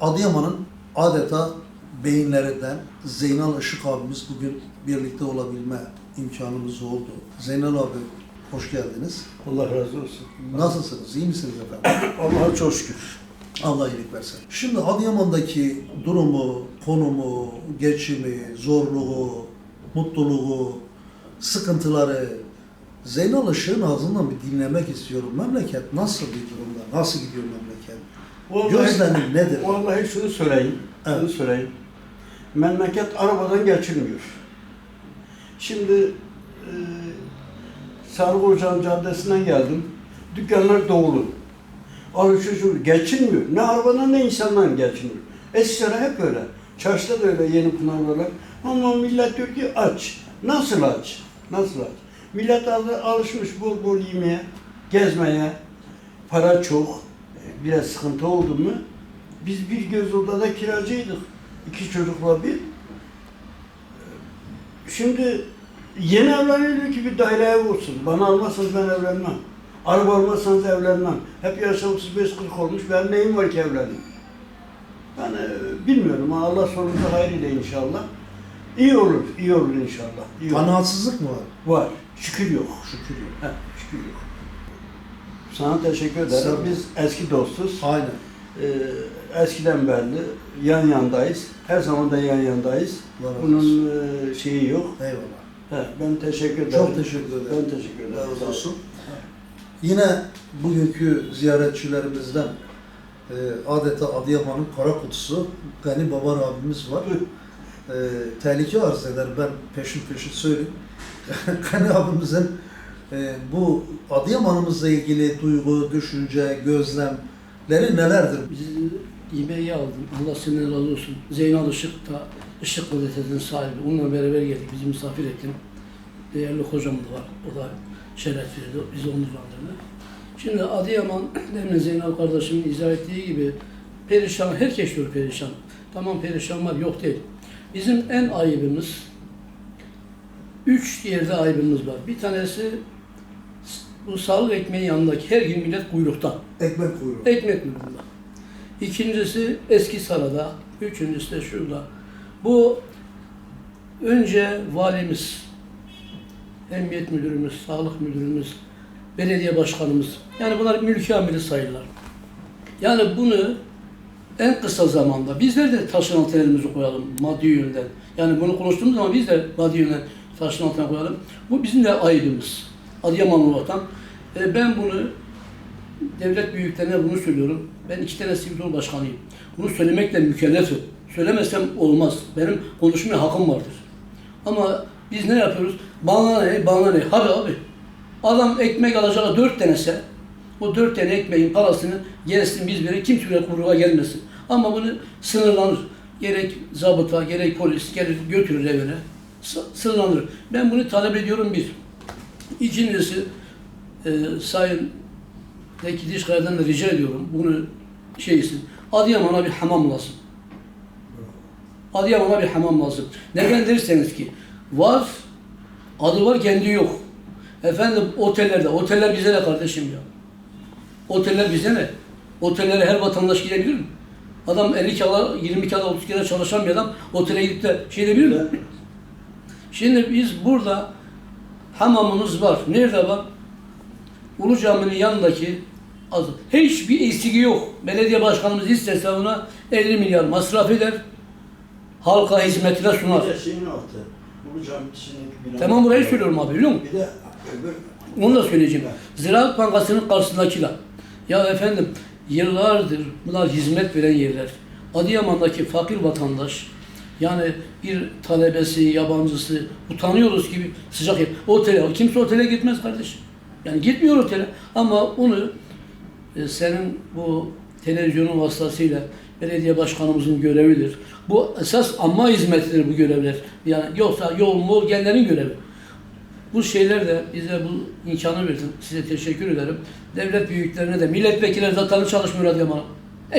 Adıyaman'ın adeta beyinlerinden Zeynal Işık abimiz bugün birlikte olabilme imkanımız oldu. Zeynal abi hoş geldiniz. Allah razı olsun. Nasılsınız? İyi misiniz efendim? Allah'a çok şükür. Allah iyilik versin. Şimdi Adıyaman'daki durumu, konumu, geçimi, zorluğu, mutluluğu, sıkıntıları Zeynal Işık'ın ağzından bir dinlemek istiyorum. Memleket nasıl bir durumda? Nasıl gidiyor memleket? Gözlemin nedir? Vallahi şunu söyleyeyim. Şunu Evet. söyleyeyim. Memleket arabadan geçilmiyor. Şimdi e, Sarıkocan Caddesi'nden geldim. Dükkanlar dolu. Alışveriş geçilmiyor. Ne arabadan ne insandan geçilmiyor. Eskişehir'e hep öyle. Çarşıda da öyle yeni pınarlar. Ama millet diyor ki aç. Nasıl aç? Nasıl aç? Millet al- alışmış bol bol yemeye, gezmeye. Para çok. Biraz sıkıntı oldu mu? Biz bir göz odada kiracıydık. İki çocukla bir. Şimdi yeni evleniliyor ki bir daire ev olsun. Bana almazsanız ben evlenmem. Araba almazsanız evlenmem. Hep yaşım 35-40 olmuş. Ben neyim var ki evleneyim? Ben e, bilmiyorum Allah sonunda hayrıyla inşallah. İyi olur, iyi olur inşallah. İyi olur. Kanaatsızlık mı var? Var. Şükür yok. Şükür yok. Heh, şükür yok. Sana teşekkür ederim. Ol. Biz eski dostuz. Aynen. Ee, eskiden beri yan yandayız. Her zaman da yan yandayız. Razı Bunun e, şeyi yok. Eyvallah. He, ben teşekkür ederim. Çok teşekkür ederim. Ben teşekkür ederim. Razı olsun. Yine bugünkü ziyaretçilerimizden e, adeta Adıyaman'ın kara kutusu Gani Babar abimiz var. E, tehlike arz eder. Ben peşin peşin söyleyeyim. Gani abimizin bu Adıyaman'ımızla ilgili duygu, düşünce, gözlemleri nelerdir? Bizi yemeği aldım. Allah senden razı olsun. Zeynal Işık da Işık gazetesinin sahibi. Onunla beraber geldik. Bizi misafir ettim. Değerli hocam da var. O da şeref verdi. Bizi onurlandırdı. Şimdi Adıyaman, demin Zeynal kardeşimin izah ettiği gibi perişan, herkes diyor perişan. Tamam perişan var, yok değil. Bizim en ayıbımız, üç yerde ayıbımız var. Bir tanesi sağlık ekmeği yanındaki her gün millet kuyrukta. Ekmek kuyruğu. Ekmek kuyruğunda. İkincisi eski sarada. Üçüncüsü de şurada. Bu önce valimiz, emniyet müdürümüz, sağlık müdürümüz, belediye başkanımız. Yani bunlar mülki amiri sayılırlar. Yani bunu en kısa zamanda bizler de taşın altına elimizi koyalım maddi yönden. Yani bunu konuştuğumuz zaman biz de maddi yönden taşın altına koyalım. Bu bizim de ayıbımız. Adıyaman vatan. E, ben bunu devlet büyüklerine bunu söylüyorum. Ben iki tane sivil toplum başkanıyım. Bunu söylemekle mükellefim. Söylemezsem olmaz. Benim konuşmaya hakkım vardır. Ama biz ne yapıyoruz? Bana ne, bana ne? Hadi abi. Adam ekmek alacağı dört tanese, o dört tane ekmeğin parasını gerisini biz verir, kimse kuyruğa gelmesin. Ama bunu sınırlanır. Gerek zabıta, gerek polis, gerek götürür evine. Sınırlanır. Ben bunu talep ediyorum bir. İkincisi, e, Sayın Peki Dişkaya'dan da rica ediyorum bunu şeysin. Adıyaman'a bir hamam lazım. Adıyaman'a bir hamam lazım. Neden derseniz ki var, adı var kendi yok. Efendim otellerde, oteller bize ne kardeşim ya? Oteller bize ne? Otellere her vatandaş girebilir mi? Adam 50 kala, 20 kala, 30 kala çalışan bir adam otele gidip de şey edebilir mi? Şimdi biz burada hamamımız var. Nerede var? Ulu Cami'nin yanındaki az hiçbir eksiki yok. Belediye başkanımız istese ona 50 milyar masraf eder. Halka hizmetine sunar. Bir de şeyin altı. Bu cam içindeki bina. Tamam burayı söylüyorum abi biliyor musun? Bir de öbür Onu da söyleyeceğim. Ziraat Bankası'nın karşısındakiler. Ya efendim yıllardır bunlar hizmet veren yerler. Adıyaman'daki fakir vatandaş yani bir talebesi, yabancısı utanıyoruz gibi sıcak yer. Otele, kimse otele gitmez kardeşim. Yani gitmiyor otele ama onu e, senin bu televizyonun vasıtasıyla belediye başkanımızın görevidir. Bu esas amma hizmetidir bu görevler. Yani yoksa yol mol gelenlerin görevi. Bu şeyler de bize bu imkanı verdin. Size teşekkür ederim. Devlet büyüklerine de milletvekilleri zaten çalışmıyor Adıyaman'a.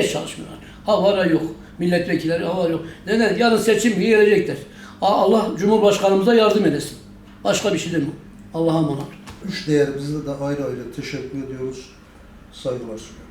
Hiç çalışmıyorlar. Havara yok. Milletvekilleri hava yok. Neden? Yarın seçim gelecekler. A- Allah Cumhurbaşkanımıza yardım edesin. Başka bir şey değil mi? Allah'a emanet. Üç değerimize de ayrı ayrı teşekkür ediyoruz. Saygılar sunuyoruz.